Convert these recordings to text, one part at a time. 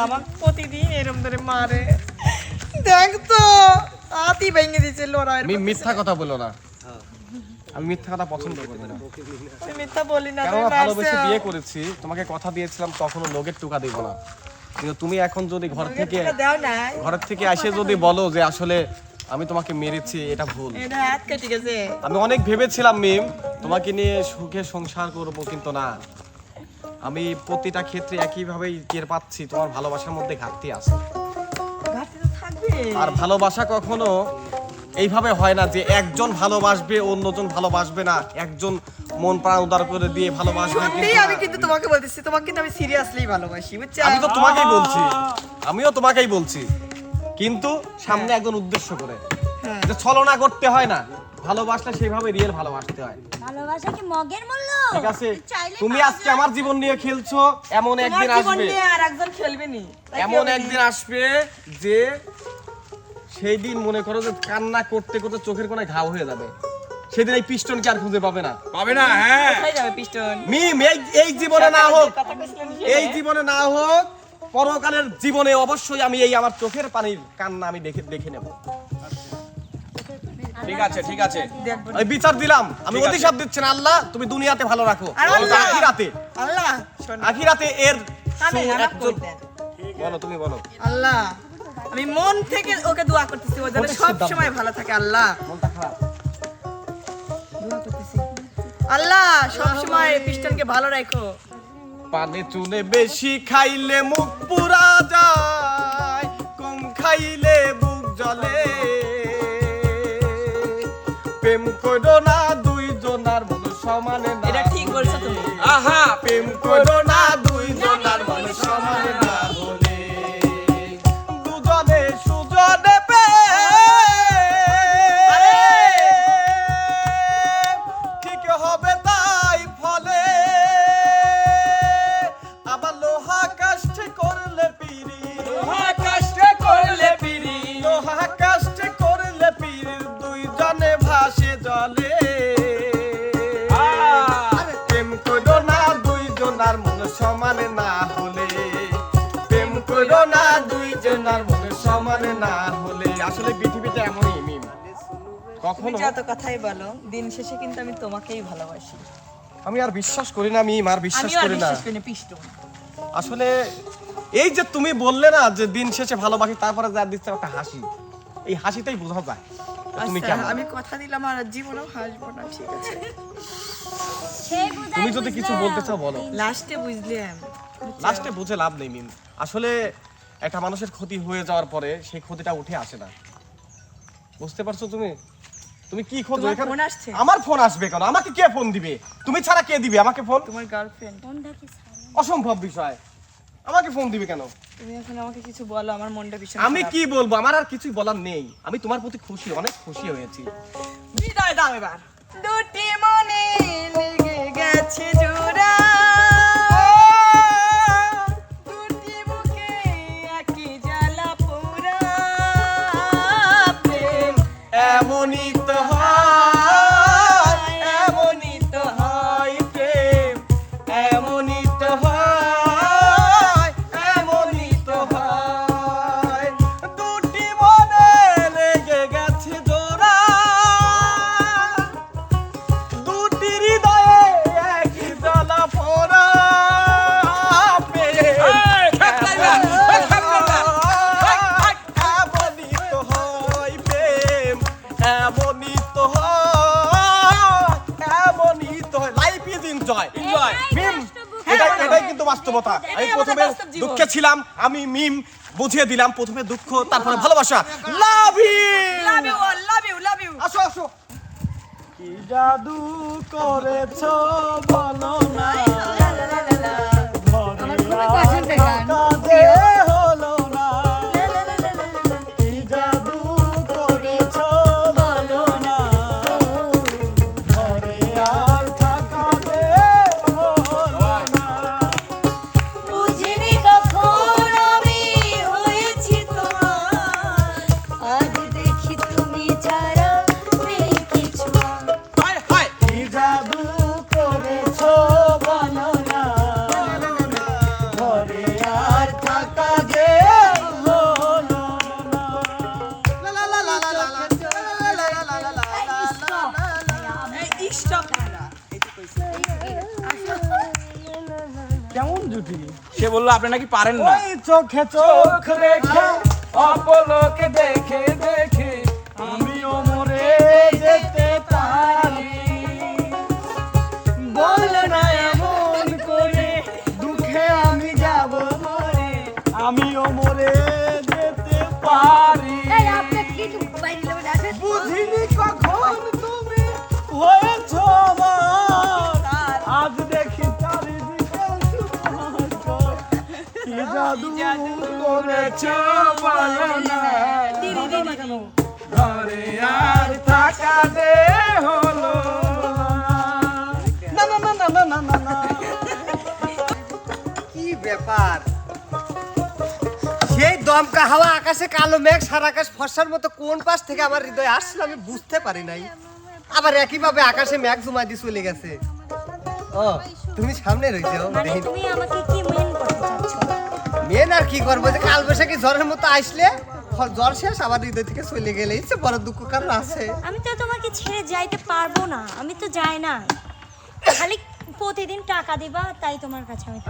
আমার প্রতিদিন এরম ধরে মারে। দেখ তো হাতি ভেঙে দিচ্ছে লড়াইয়ের আমি মিথ্যা কথা বলো না। আমি মিথ্যা কথা পছন্দ করি না। আমি মিথ্যা বলি না কেন তুমি ভালোবেসে বিয়ে করেছি তোমাকে কথা দিয়েছিলাম তখনও লোকের টুকা দিব না। কিন্তু তুমি এখন যদি ঘর থেকে ঘরের থেকে এসে যদি বলো। যে আসলে আমি তোমাকে মেরেছি এটা ভুল। আমি অনেক ভেবেছিলাম মিম তোমাকে নিয়ে সুখে সংসার করব কিন্তু না। আমি প্রতিটা ক্ষেত্রে একইভাবেই টের পাচ্ছি তোমার ভালোবাসার মধ্যে ঘাটতি আছে। আর ভালোবাসা কখনো এইভাবে হয় না যে একজন ভালোবাসবে অন্যজন ভালোবাসবে না। একজন মন প্রাণ উদার করে দিয়ে ভালোবাসবে আমি কিন্তু তোমাকে বলতেছি তোমাকে কিন্তু আমি সিরিয়াসলি ভালোবাসি বুঝছ? আমি তো তোমাকেই বলছি। আমিও তোমাকেই বলছি। কিন্তু সামনে একজন উদ্দেশ্য করে। হ্যাঁ। যে ছলনা করতে হয় না। ভালোবাসলে সেইভাবে রিয়েল ভালোবাসতে হয়। ভালোবাসা কি মগের মূল্য? ঠিক আছে তুমি আজকে আমার জীবন নিয়ে খেলছো এমন একদিন জীবন আসবে। নিয়ে আর একজন খেলবে নি। এমন একদিন আসবে যে সেই দিন মনে করো যে কান্না করতে করতে চোখের কোনায় ঘাও হয়ে যাবে। সেদিন এই পিস্টন কি আর খুঁজে পাবে না? পাবে না হ্যাঁ। কোথায় যাবে পিস্টন? মিম এই এই জীবনে না হোক এই জীবনে না হোক পরকালের জীবনে অবশ্যই আমি এই আমার চোখের পানির কান্না আমি দেখে দেখে নেব। ঠিক আছে ঠিক আছে। আমি বিচার দিলাম। আমি। অভিশাপ দিচ্ছেন আল্লাহ। তুমি দুনিয়াতে ভালো রাখো। আল্লাহ। আখিরাতে। আল্লাহ। আখিরাতে এর। বলো তুমি বলো। আল্লাহ। আমি মন থেকে ওকে দোয়া করতেছি ও যেন সব সময় ভালো থাকে আল্লাহ। আল্লাহ সব সময় পিস্টনকে ভালো রাখো। পানে চুনে বেশি খাইলে মুখ পুরা যায় কম খাইলে করো না দুইজনার মন সমানে না। এটা ঠিক বলছো তুমি। আহা প্রেম করো না না হলে আসলে পৃথিবীতে এমনই মিম। কখনো যত কথাই বলো দিন শেষে কিন্তু আমি তোমাকেই ভালোবাসি। আমি আর বিশ্বাস করি না মিম আর বিশ্বাস করি না। আসলে এই যে তুমি বললে না যে দিন শেষে ভালোবাসি তারপরে যা দিচ্ছে একটা হাসি। এই হাসিতেই বোঝা যায় তুমি আচ্ছা, কেমন। আমি কথা দিলাম আর জীবনেও হাসবো না ঠিক আছে? তুমি যদি কিছু বলতে চাও বলো। লাস্টে বুঝলাম লাস্টে বুঝে লাভ নেই মিম। আসলে একটা মানুষের ক্ষতি হয়ে যাওয়ার পরে সেই ক্ষতিটা উঠে আসে না। বুঝতে পারছ তুমি? তুমি কি খোঁজো তোমার এখানে ফোন আসছে? আমার ফোন আসবে কেন? আমাকে কে ফোন দিবে? তুমি ছাড়া কে দিবে আমাকে ফোন? তোমার গার্লফ্রেন্ড ফোনটা কি silent? অসম্ভব বিষয়। আমাকে ফোন দিবে কেন? তুমি এখন আমাকে কিছু বলো আমার মনটা ভীষণ আমি খারাপ। কি বলব? আমার আর কিছুই বলার নেই। আমি তোমার প্রতি খুশি অনেক খুশি হয়েছি। বিদায় দাও এবার। দুটি মনে লেগে গেছে জোড়া এমনই লাইফ এনজয় মিম বাস্তব এটাই কিন্তু বাস্তবতা আমি প্রথমে দুঃখে ছিলাম আমি মিম বুঝিয়ে দিলাম প্রথমে দুঃখ তারপরে ভালোবাসা love love you love you love you আসো আসো কি জাদু করেছ বলো না বলল আপনি নাকি পারেন না? চোখে চোখ রেখে অপলোকে দেখে দেখে আমিও মরে যেতে কি ব্যাপার? সেই দমকা হাওয়া আকাশে কালো মেঘ সারা আকাশ ফর্সার মতো কোন পাশ থেকে আমার হৃদয় আসছিল আমি বুঝতে পারি নাই। আবার একইভাবে আকাশে মেঘ জমা দিয়ে চলে গেছে। ও তুমি সামনে রয়েছো মানে তুমি আমাকে কি মেন করতে চাচ্ছো? মেন আর কি করব? যে কাল বৈশাখী জ্বরের মতো আসলে জ্বর শেষ, আবার হৃদয় থেকে চলে গেলে। ইচ্ছে বড় দুঃখ কারণ আছে। আমি তো তোমাকে ছেড়ে যাইতে পারব না। আমি তো যাই না। খালি প্রতিদিন টাকা দিবা তাই তোমার কাছে আমি।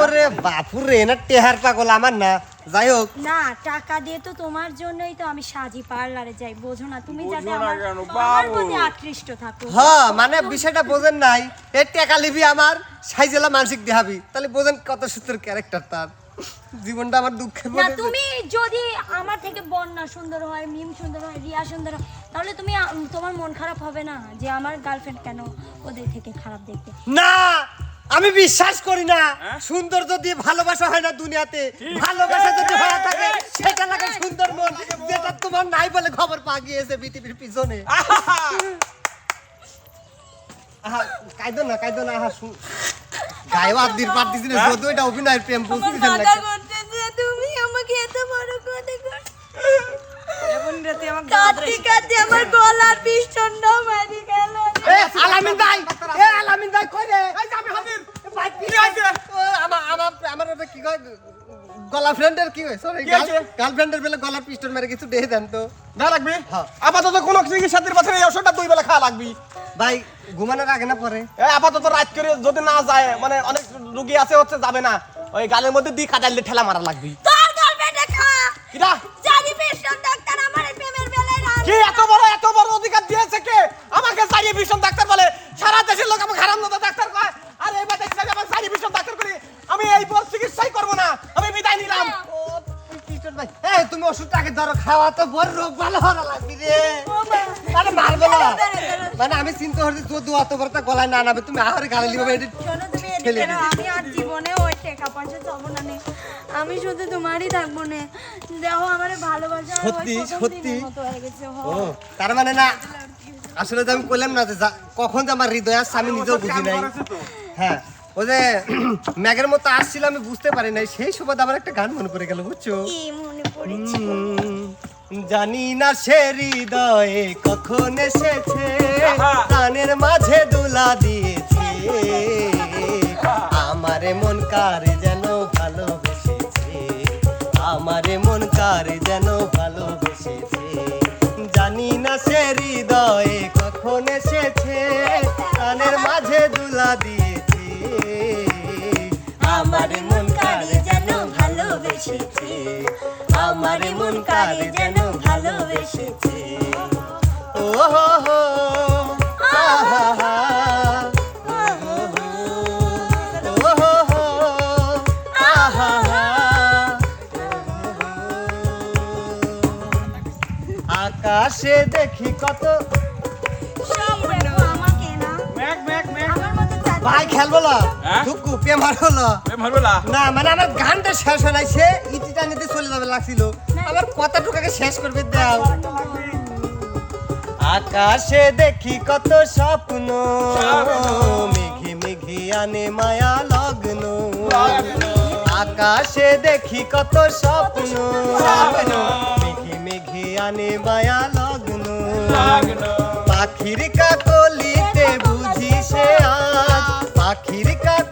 ওরে বাপুরে না টেহার পাগল আমার না। যাই হোক। না টাকা দিয়ে তো তোমার জন্যই তো আমি সাজি পার্লারে যাই বোঝো না তুমি যাতে আমার প্রতি আকৃষ্ট থাকো। হ্যাঁ মানে বিষয়টা বোঝেন নাই। এ টাকা লিবি আমার সাইজেলা মানসিক দেহাবি। তাহলে বোঝেন কত সুন্দর ক্যারেক্টার তার। জীবনটা আমার দুঃখে না তুমি যদি আমার থেকে বন্যা সুন্দর হয় মিম সুন্দর হয় রিয়া সুন্দর হয় তাহলে তুমি তোমার মন খারাপ হবে না যে আমার গার্লফ্রেন্ড কেন ওদের থেকে খারাপ দেখতে? না আমি বিশ্বাস করি না। সুন্দর যদি ভালোবাসা হয় না দুনিয়াতে। ভালোবাসা যদি হয়ে থাকে সেটা লাগে সুন্দর মন যেটা তোমার নাই বলে খবর পা গিয়েছে পৃথিবীর পিছনে। আহা! কাইদো না কাইদো না আহা শুন গায়ে হাত দিন পারতেছি না যদি এটা অভিনয়ের প্রেম বুঝতেছেন না তুমি আমাকে এত বড় কথা কর এমন রাতে আমাকে কাঁদতে কাঁদতে আমার গলার পিস্টনটা মারি গেল। এ আলামিন ভাই এ আলামিন ভাই কই রে? এই যে হাজির। ভাই কি হইছে আমার আমার আমার ওটা কি কয়? গলা ফ্রেন্ডের কি হয় সরি গার্লফ্রেন্ডের বেলা গলার পিস্টন মেরে কিছু দিয়ে দেন তো। না লাগবে? হ্যাঁ। আপাতত কোনো চিকিৎসার পাশে এই ওষুধটা দুই বেলা খাওয়া লাগবে। ভাই ঘুমানোর আগে না পরে? আপাতত রাত করে যদি না যায় মানে অনেক রুগী আছে হচ্ছে যাবে না। ওই গালের মধ্যে দিয়ে কাটাইলে ঠেলা মারা লাগবে। তোর গার্লফ্রেন্ডে খা। কিরা জানি পিস্টন ডাক্তার আমার প্রেমের বেলায় রান কি এত বড় এত বড় অধিকার দিয়েছে কে? আমাকে সারি ভীষণ ডাক্তার বলে সারা দেশের লোক আমাকে হারাম ধরো খাওয়া তো বড় রোগ ভালো হওয়া লাগবে রে। মানে মারবে না। মানে আমি চিন্তা করছি যদি অত বড় তা গলায় না নাবে তুমি আহারে গালে লিবে এটা ফেলে আমি আর জীবনে ওই টাকা পয়সা চাবো না আমি শুধু তোমারই থাকব না। দেখো আমার ভালোবাসা সত্যি, সত্যি? হয়ে তার মানে না আসলে তো আমি কইলাম না যে কখন যে আমার হৃদয় আসছে আমি নিজেও বুঝি নাই। হ্যাঁ। ও যে ম্যাগের মতো আসছিল আমি বুঝতে পারি নাই। সেই সুবাদ আমার একটা গান মনে পড়ে গেল বুঝছ? জানি না সে হৃদয়ে কখন এসেছে প্রাণের মাঝে দোলা দিয়েছে। আমারে মন কারে যেন ভালোবেসেছে? আমারে মন কারে যেন ভালোবেসেছে? জানি না সে হৃদয়ে কখন এসেছে প্রাণের মাঝে দোলা দিয়েছে। ভালোবেসেছে আমার মন কারে যেন ভালোবেসেছে। ও হো হো। আকাশে দেখি কত ভাই খেলব না হ্যাঁ? হলো। প্রেম না মানে আমার গানটা শেষ হয় নাই সে ইটিটা নিতে চলে যাবে লাগছিল। আমার কথা টুকাকে শেষ করবে দাও আকাশে দেখি কত স্বপ্ন। মেঘে মেঘে আনে মায়া লগ্ন। আকাশে দেখি কত স্বপ্ন। মেঘে মেঘে আনে মায়া লগ্ন। পাখির কাকলিতে আখির কাজ